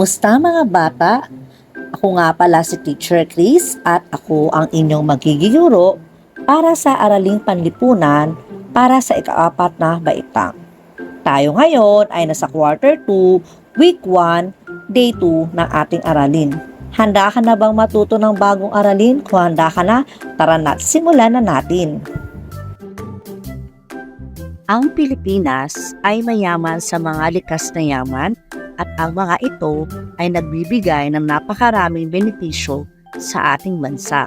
Kamusta mga bata? Ako nga pala si Teacher Chris at ako ang inyong magigiguro para sa Araling Panlipunan para sa ikaapat na baitang. Tayo ngayon ay nasa quarter 2, week 1, day 2 ng ating aralin. Handa ka na bang matuto ng bagong aralin? Kung handa ka na, tara na, simulan na natin. Ang Pilipinas ay mayaman sa mga likas na yaman at ang mga ito ay nagbibigay ng napakaraming benepisyo sa ating bansa.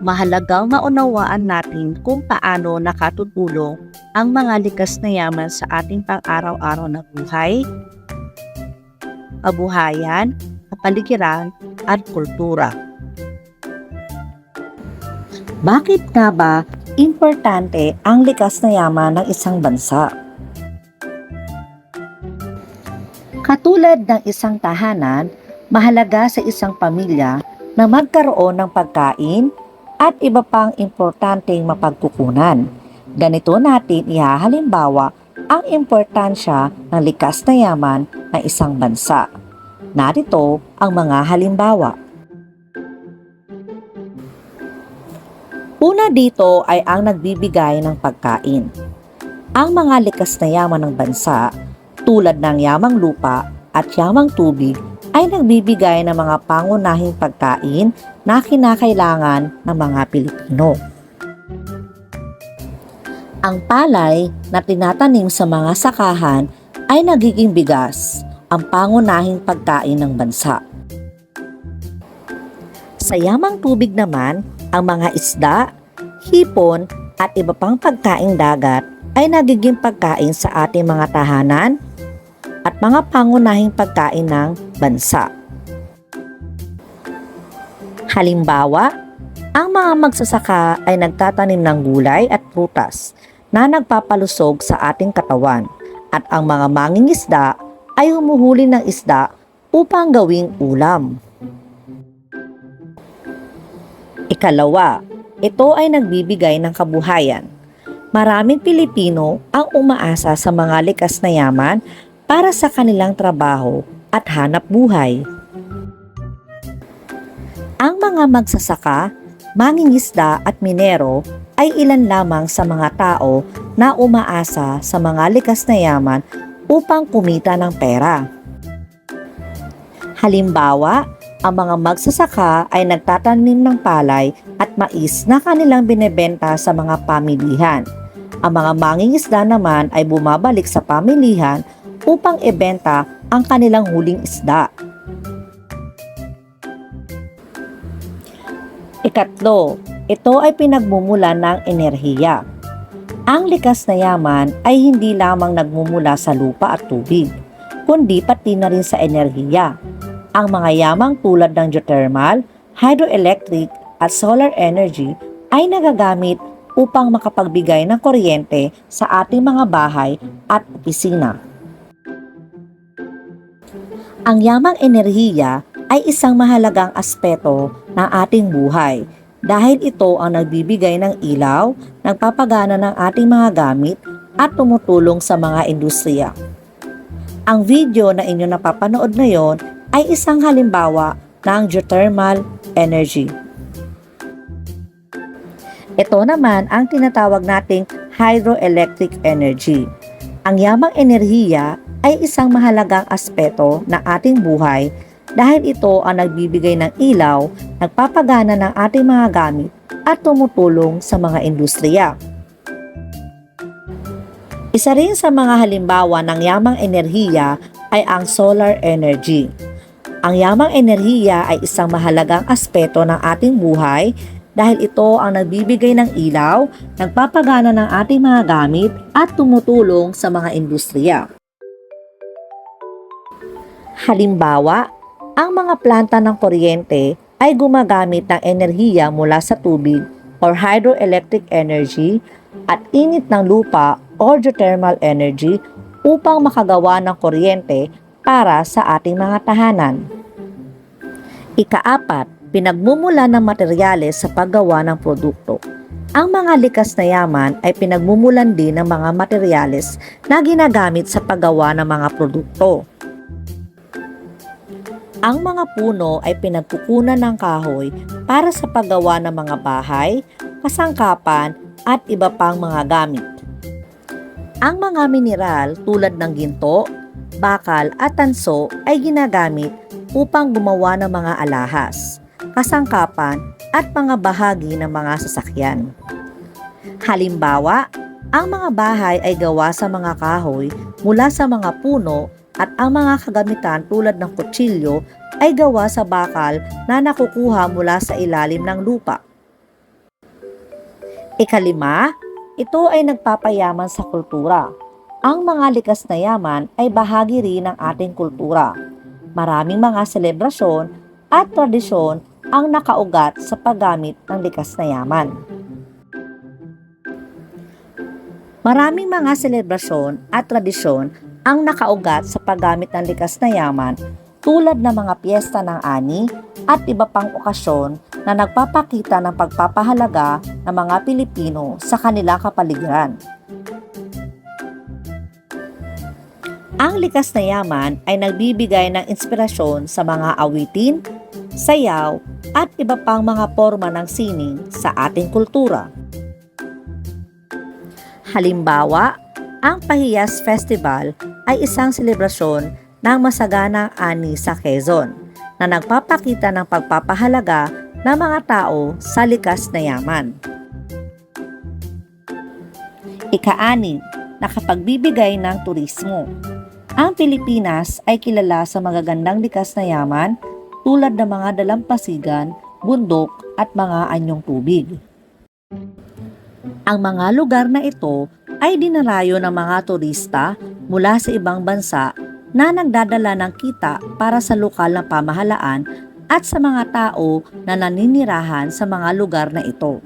Mahalagang maunawaan natin kung paano nakatutulong ang mga likas na yaman sa ating pang-araw-araw na buhay, kabuhayan, kapaligiran, at kultura. Bakit nga ba importante ang likas na yaman ng isang bansa? Katulad ng isang tahanan, mahalaga sa isang pamilya na magkaroon ng pagkain at iba pang importanteng mapagkukunan. Ganito natin ihahalimbawa ang importansya ng likas na yaman ng isang bansa. Narito ang mga halimbawa. Una dito ay ang nagbibigay ng pagkain. Ang mga likas na yaman ng bansa tulad ng yamang lupa at yamang tubig ay nagbibigay ng mga pangunahing pagkain na kinakailangan ng mga Pilipino. Ang palay na tinatanim sa mga sakahan ay nagiging bigas, ang pangunahing pagkain ng bansa. Sa yamang tubig naman, ang mga isda, hipon at iba pang pagkaing dagat ay nagiging pagkain sa ating mga tahanan at mga pangunahing pagkain ng bansa. Halimbawa, ang mga magsasaka ay nagtatanim ng gulay at prutas na nagpapalusog sa ating katawan at ang mga mangingisda ay humuhuli ng isda upang gawing ulam. Ikalawa, ito ay nagbibigay ng kabuhayan. Maraming Pilipino ang umaasa sa mga likas na yaman para sa kanilang trabaho at hanap buhay. Ang mga magsasaka, mangingisda at minero ay ilan lamang sa mga tao na umaasa sa mga likas na yaman upang kumita ng pera. Halimbawa, ang mga magsasaka ay nagtatanim ng palay at mais na kanilang binebenta sa mga pamilihan. Ang mga mangingisda naman ay bumabalik sa pamilihan upang ibenta ang kanilang huling isda. Ikatlo, ito ay pinagmumula ng enerhiya. Ang likas na yaman ay hindi lamang nagmumula sa lupa at tubig, kundi pati na rin sa enerhiya. Ang mga yamang tulad ng geothermal, hydroelectric at solar energy ay nagagamit upang makapagbigay ng kuryente sa ating mga bahay at opisina. Ang yamang enerhiya ay isang mahalagang aspeto ng ating buhay dahil ito ang nagbibigay ng ilaw, nagpapagana ng ating mga gamit at tumutulong sa mga industriya. Ang video na inyo napapanood ngayon ay isang halimbawa ng geothermal energy. Ito naman ang tinatawag nating hydroelectric energy. Ang yamang enerhiya ay isang mahalagang aspeto ng ating buhay dahil ito ang nagbibigay ng ilaw, nagpapagana ng ating mga gamit at tumutulong sa mga industriya. Isa rin sa mga halimbawa ng yamang enerhiya ay ang solar energy. Ang yamang enerhiya ay isang mahalagang aspeto ng ating buhay dahil ito ang nagbibigay ng ilaw, nagpapagana ng ating mga gamit at tumutulong sa mga industriya. Halimbawa, ang mga planta ng kuryente ay gumagamit ng enerhiya mula sa tubig or hydroelectric energy at init ng lupa or geothermal energy upang makagawa ng kuryente para sa ating mga tahanan. Ikaapat, pinagmumula ng materyales sa paggawa ng produkto. Ang mga likas na yaman ay pinagmumulan din ng mga materyales na ginagamit sa paggawa ng mga produkto. Ang mga puno ay pinagkukunan ng kahoy para sa paggawa ng mga bahay, kasangkapan at iba pang mga gamit. Ang mga mineral tulad ng ginto, bakal at tanso ay ginagamit upang gumawa ng mga alahas, kasangkapan at mga bahagi ng mga sasakyan. Halimbawa, ang mga bahay ay gawa sa mga kahoy mula sa mga puno at ang mga kagamitan tulad ng kutsilyo ay gawa sa bakal na nakukuha mula sa ilalim ng lupa. Ikalima, ito ay nagpapayaman sa kultura. Ang mga likas na yaman ay bahagi rin ng ating kultura. Maraming mga selebrasyon at tradisyon ang nakaugat sa paggamit ng likas na yaman. Maraming mga selebrasyon at tradisyon ang nakaugat sa paggamit ng likas na yaman tulad ng mga piyesta ng ani at iba pang okasyon na nagpapakita ng pagpapahalaga ng mga Pilipino sa kanilang kapaligiran. Ang likas na yaman ay nagbibigay ng inspirasyon sa mga awitin, sayaw, at iba pang mga forma ng sining sa ating kultura. Halimbawa, ang Pahiyas Festival ay isang selebrasyon ng masaganang ani sa Quezon na nagpapakita ng pagpapahalaga ng mga tao sa likas na yaman. Ika-ani, nakapagbibigay ng turismo. Ang Pilipinas ay kilala sa magagandang likas na yaman tulad ng mga dalampasigan, bundok at mga anyong tubig. Ang mga lugar na ito ay dinarayo ng mga turista mula sa ibang bansa na nagdadala ng kita para sa lokal na pamahalaan at sa mga tao na naninirahan sa mga lugar na ito.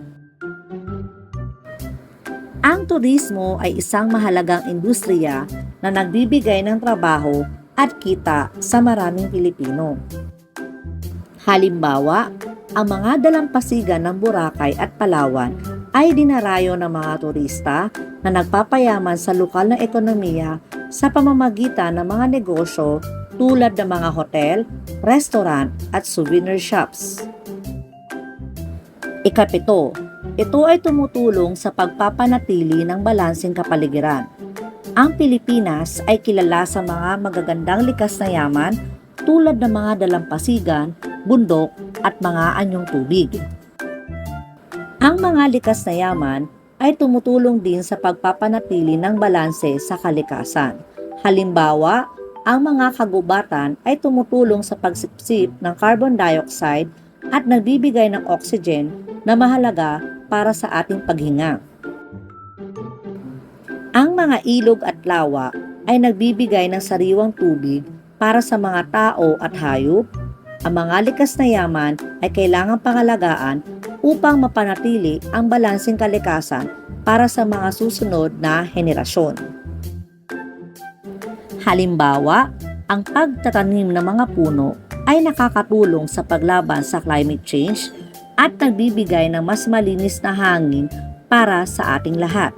Ang turismo ay isang mahalagang industriya na nagbibigay ng trabaho at kita sa maraming Pilipino. Halimbawa, ang mga dalampasigan ng Boracay at Palawan ay dinarayo ng mga turista na nagpapayaman sa lokal na ekonomiya sa pamamagitan ng mga negosyo tulad ng mga hotel, restaurant at souvenir shops. Ikapito, ito ay tumutulong sa pagpapanatili ng balansing kapaligiran. Ang Pilipinas ay kilala sa mga magagandang likas na yaman tulad ng mga dalampasigan, bundok at mga anyong tubig. Ang mga likas na yaman ay tumutulong din sa pagpapanatili ng balanse sa kalikasan. Halimbawa, ang mga kagubatan ay tumutulong sa pagsipsip ng carbon dioxide at nagbibigay ng oxygen na mahalaga para sa ating paghinga. Ang mga ilog at lawa ay nagbibigay ng sariwang tubig para sa mga tao at hayop. Ang mga likas na yaman ay kailangang pangalagaan upang mapanatili ang balansing kalikasan para sa mga susunod na henerasyon. Halimbawa, ang pagtatanim ng mga puno ay nakakatulong sa paglaban sa climate change at nagbibigay ng mas malinis na hangin para sa ating lahat.